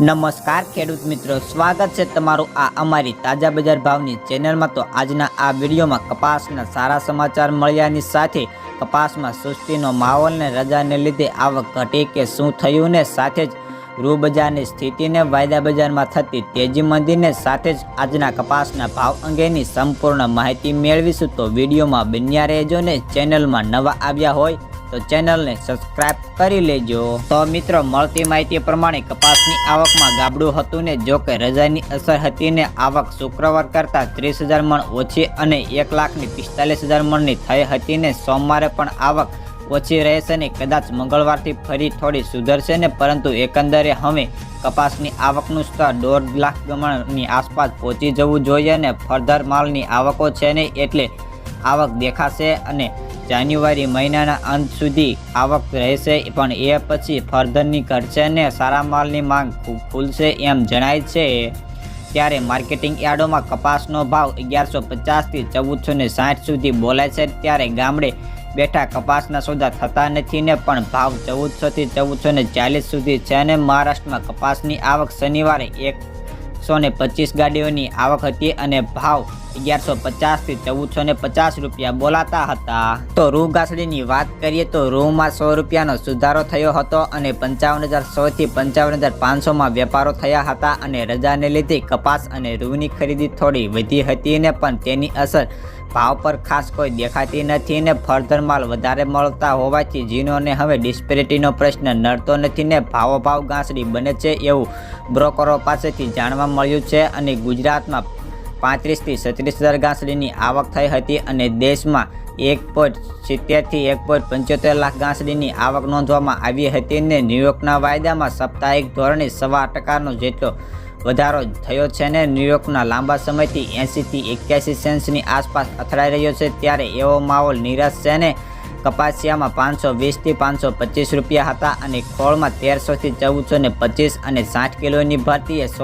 નમસ્કાર ખેડૂત મિત્રો, સ્વાગત છે તમારું આ અમારી તાજા બજાર ભાવની ચેનલમાં. તો આજના આ વિડીયોમાં કપાસના સારા સમાચાર મળ્યાની સાથે કપાસમાં સુસ્તીનો માહોલને રજાને લીધે આવક ઘટી કે શું થયું ને સાથે જ રૂ બજારની સ્થિતિને વાયદા બજારમાં થતી તેજી મંદીને સાથે જ આજના કપાસના ભાવ અંગેની સંપૂર્ણ માહિતી મેળવીશું. તો વિડીયોમાં બન્યા રહેજો ને ચેનલમાં નવા આવ્યા હોય તો ચેનલને સબસ્ક્રાઇબ કરી લેજો. તો મિત્રો, મળતી માહિતી પ્રમાણે કપાસની આવકમાં ગાબડું હતું ને જો કે રજાની અસર હતી ને આવક શુક્રવાર કરતાં ત્રીસ હજાર મણ ઓછી અને એક લાખની પિસ્તાલીસ હજાર મણની થઈ હતી ને સોમવારે પણ આવક ઓછી રહેશે ને કદાચ મંગળવારથી ફરી થોડી સુધરશે ને પરંતુ એકંદરે હવે કપાસની આવકનું સ્તર દોઢ લાખ ગમણની આસપાસ પહોંચી જવું જોઈએ ને ફર્ધર માલની આવકો છે ને એટલે આવક દેખાશે અને જાન્યુઆરી મહિનાના અંત સુધી આવક રહેશે, પણ એ પછી ફર્ધરની ઘટશે ને સારા માલની માંગ ખુલશે એમ જણાય છે. ત્યારે માર્કેટિંગ યાર્ડોમાં કપાસનો ભાવ અગિયારસો પચાસથી ચૌદસો ને સાઠ સુધી બોલાય છે, ત્યારે ગામડે બેઠા કપાસના સોદા થતા નથી ને પણ ભાવ ચૌદસોથી ચૌદસો ને ચાલીસ સુધી છે અને મહારાષ્ટ્રમાં કપાસની આવક શનિવારે એકસો ને પચીસ ગાડીઓની આવક હતી અને ભાવ અગિયારસો પચાસથી ચૌદસો ને પચાસ રૂપિયા બોલાતા હતા. તો રૂ ઘાસડીની વાત કરીએ તો રૂમાં સો રૂપિયાનો સુધારો થયો હતો અને પંચાવન હજાર સોથી પંચાવન હજાર પાંચસોમાં વેપારો થયા હતા અને રજાને લીધે કપાસ અને રૂની ખરીદી થોડી વધી હતી ને પણ તેની અસર ભાવ પર ખાસ કોઈ દેખાતી નથી ને ફર્ધર માલ વધારે મળતા હોવાથી જીનોને હવે ડિસ્પેરિટીનો પ્રશ્ન નડતો નથી ને ભાવો ભાવ ઘાસડી બને છે એવું બ્રોકરો પાસેથી જાણવા મળ્યું છે અને ગુજરાતમાં પાંત્રીસથી છત્રીસ હજાર ઘાસડીની આવક થઈ હતી અને દેશમાં એક પોઈન્ટ સિત્તેરથી એક પોઈન્ટ પંચોતેર લાખ ઘાસડીની આવક નોંધવામાં આવી હતી ને ન્યૂયોર્કના વાયદામાં સાપ્તાહિક ધોરણે સવા ટકાનો જેટલો વધારો થયો છે ને ન્યૂયોર્કના લાંબા સમયથી એંશીથી એક્યાસી સેન્સની આસપાસ અથડાઈ રહ્યો છે, ત્યારે એવો માહોલ નિરાશ છે ને કપાસિયામાં પાંચસો વીસથી પાંચસો પચીસ રૂપિયા હતા અને ખોળમાં તેરસોથી ચૌદસો ને પચીસ અને સાઠ કિલોની ભરતીએ સો